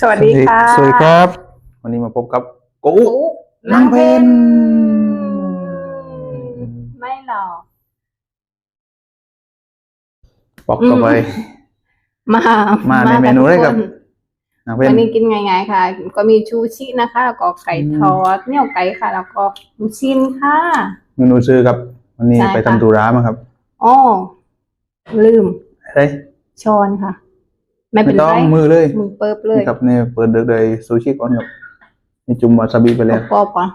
สวัสดีค่ะ สวัสดีครับ วันนี้มาพบกับกูปุ๊นางเพนไม่หรอกบอกต่อไป มา มามาในเมนูอะไรครับทุกนางคเพนนวันนี้กินง่ายๆค่ะ ก็มีชูชินะคะ แล้วก็ไก่อืมทอดเหนี่ยวไก่ค่ะ แล้วก็ลูกชิ้นค่ะ เมนูซื้อครับ วันนี้ใช่ไปค่ะทำธุระมาครับอ๋อลืมเฮ้ยช้อนค่ะ ไม่ไม่เป็นต้อไรงมือเลยมือเปิบเลยนี่ครับเนี่ยเปิดเดือดเลยซูชิก่อนครับนี่จุ่มวาซาบิไปแล้วปอบอะ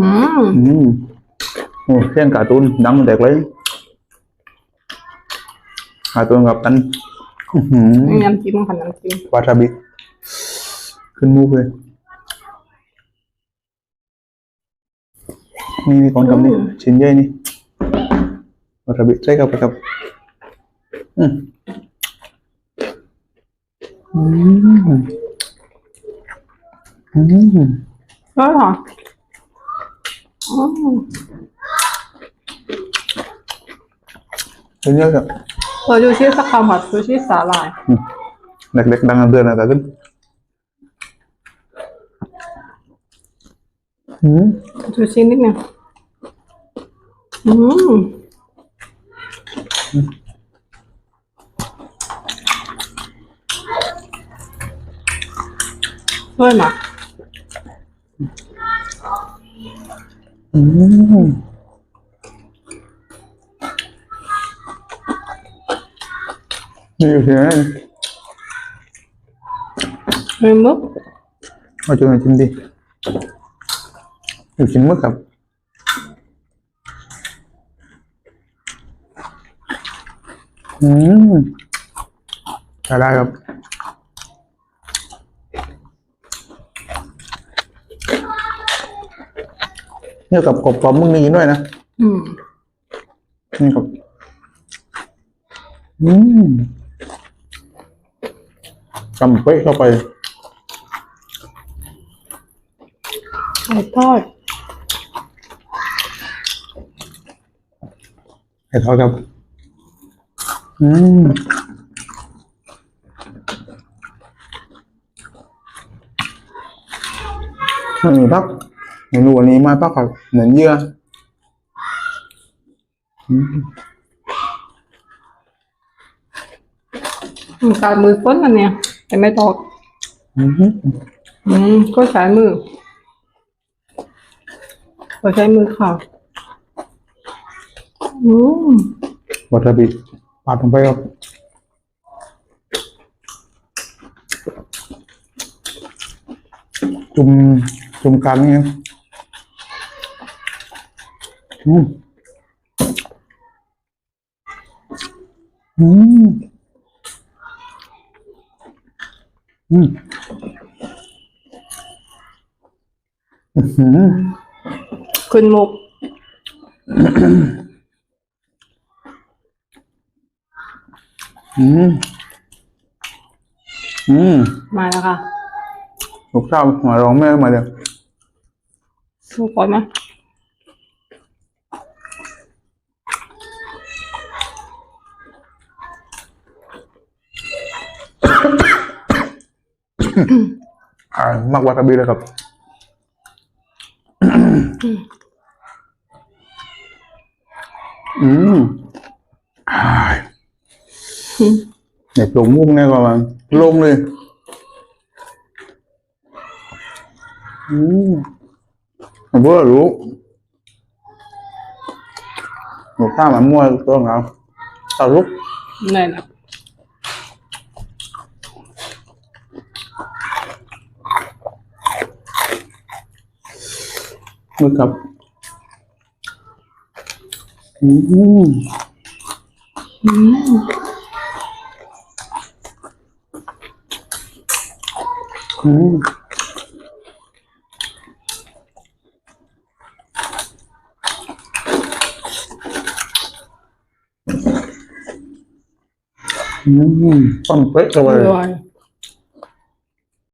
อืมอืมโอ้เสียงการ์ตูนดังแตกเลยการ์ตูนกับกันอื้อหือนี่น้ำจิ้มค่ะน้ำจิ้มวาซาบิขึ้นมูกเลยนี่นี่ก่อนกับนี่ชิ้นใหญ่นี่วาซาบิใส่เข้าไปครับอืม อืมอืมก็หรออืมชิ้นเยอะครับเราดูชื่อสักคำค่ะซูชิสาหร่ายอืมเล็กๆดังเดือนนะแต่ขึ้นอืมชูชินิดนึงอืม ด้วยมาอืมนี่อยู่ที่ไหนเฮ้ยมึก เอาจุดไหนชิ้นดีอยู่ชิ้นมึกครับอืมใช้ได้ครับเนี่ยกับกบปลอมมึงนี่ด้วยนะอืมนี่ครับอืมกำเป๊ะเข้าไปไก่ทอดไข่ทอดครับ อืมไม่มีพัก เมนูวันนี้มาพักกับเหนือนเยื่ออือการมือก้นอันเนี้ยแต่ไม่ตอกอืมก็ใช้มือก็ใช้มือค่ะอืมวาซาบิปาดลงไปครับจุ่มจุ่มกลางนี่ครับ อืมอืมอืมอื้อหือคุณมุก อืม อืม มาแล้วค่ะลูกสาวมาร้องแม่มาเดี๋ยวถูกก่อนไหม มากวาซาบิเลยครับ อืมอ่ายอืมเด็กลงมุกแน่กว่ามันลงเลย อืมผมก็รู้หนูข้ามันมั่วตัวของเราตาลุกนี่นะ มือครับอืมอืมอืมอืมต้นเป๊ะเลย